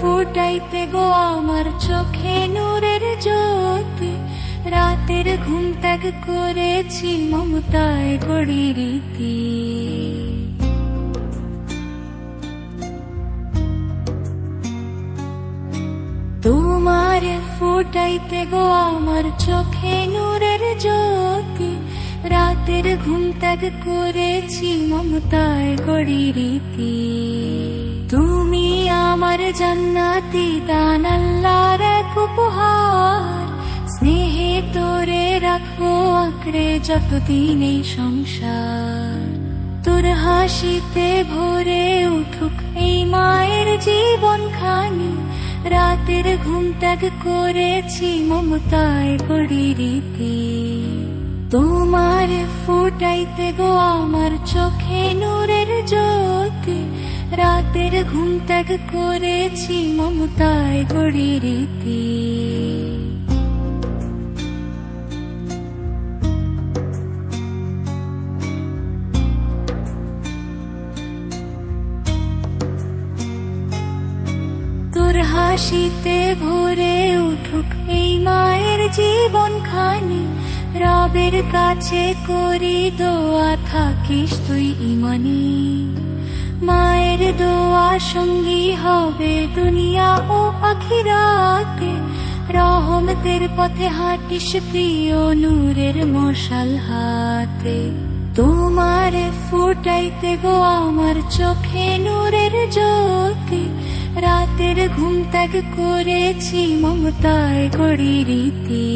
ফুটাইতে গো আমার চোখে নূরের জ্যোতি। রাতের ঘুম ত্যাগ করেছি মমতায় গড়ি রীতি। তোমার ফুটাইতে গো আমার চোখে নূরের জ্যোতি। রাতের ঘুম ত্যাগ করেছি মমতায় গড়ি রীতি। জান্নাতি দান আল্লাহর স্নেহে তোরে রাখব আঁকড়ে যতদিন এই সংসার। তোর হাসিতে ভরে উঠুক এই মায়ের জীবন খানি। রাতের ঘুম ত্যাগ করেছি মমতায় গড়ি রীতি। তোমার ফুটাইতে গো আমার চোখে জ্যোতি রাতের ঘুম ত্যাগ করেছি মমতায় গড়ি রীতি। তোর হাসিতে ভরে উঠুক এই মায়ের জীবন খানি রবের কাছে করি দোয়া থাকিস তুই ইমানি। মায়ের দোয়া সঙ্গী হবে দুনিয়া ও আখিরাতে। রহমতের পথে হাঁটিস প্রিয় নূরের মশাল হাতে। তোমার ফুটাইতে গো আমার চোখে নূরের জ্যোতি। রাতের ঘুম ত্যাগ করেছি মমতায় গড়ি রীতি